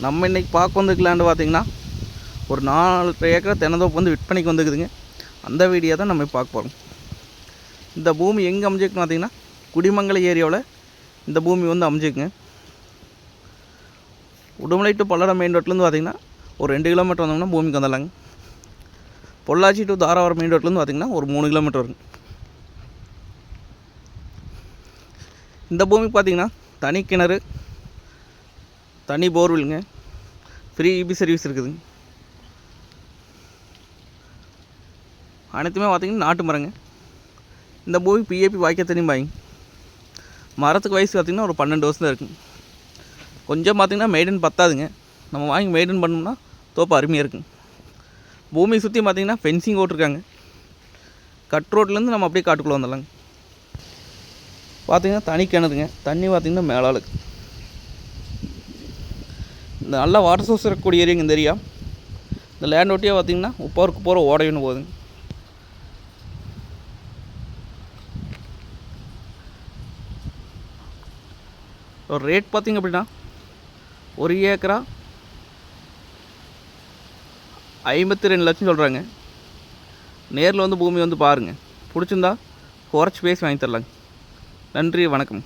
நம்ம இன்றைக்கி பார்க்க வந்துக்கலான்னு பார்த்தீங்கன்னா ஒரு நாலு ஏக்கரை தென்னந்தோப்பு வந்து விற்பனைக்கு வந்துக்குதுங்க அந்த வீடியோ தான் நம்ம பார்க்க போகிறோம் இந்த பூமி எங்கே அமைஞ்சிருக்குன்னு பார்த்தீங்கன்னா குடிமங்கல ஏரியாவில் இந்த பூமி வந்து அமைஞ்சிருக்குங்க. உடுமலை டு பல்லடம் மெயின் ரோட்லேருந்து பார்த்திங்கன்னா ஒரு ரெண்டு கிலோமீட்டர் வந்தோம்னா பூமிக்கு வந்துடலாங்க. பொள்ளாச்சி டு தாராவரம் மெயின் ரோட்லேருந்து பார்த்திங்கன்னா ஒரு மூணு கிலோமீட்டர் வருங்க. இந்த பூமிக்கு பார்த்திங்கன்னா தனி கிணறு தனி போர்வெல்ங்க. ஃப்ரீ இபி சர்வீஸ் இருக்குதுங்க அனைத்துமே பார்த்தீங்கன்னா நாட்டு மரங்க. இந்த பூமி பிஏபி வாய்க்க தண்ணி பாய்ங்க மரத்துக்கு வயசு பார்த்திங்கன்னா ஒரு பன்னெண்டு வருஷம் தான் இருக்குங்க கொஞ்சம் பார்த்திங்கன்னா மெயின்டைன் பத்தாதுங்க. நம்ம வாங்கி மெயின்டைன் பண்ணோம்னா தோப்பு அருமையாக இருக்குங்க பூமியை சுற்றி பார்த்திங்கன்னா ஃபென்சிங் ஓட்டிருக்காங்க கட் ரோட்லேருந்து நம்ம அப்படியே காட்டுக்குள்ளே வந்துடலாங்க. பார்த்திங்கன்னா தனி கிணதுங்க தண்ணி பார்த்திங்கன்னா மேலால் இந்த நல்ல வாட்டர் சோர்ஸ் இருக்கக்கூடிய ஏரியாங்க இந்த ஏரியா இந்த லேண்ட் ஒட்டியே பார்த்திங்கன்னா உப்பாருக்கு போகிற ஓடையுன்னு போகுதுங்க. ஒரு ரேட் பார்த்திங்க அப்படின்னா ஒரு ஏக்கரா ஐம்பத்தி ரெண்டு லட்சம் சொல்கிறாங்க நேரில் வந்து பூமி வந்து பாருங்கள் பிடிச்சிருந்தா குறைச்சி பேசி வாங்கி தரலாங்க. நன்றி வணக்கம்.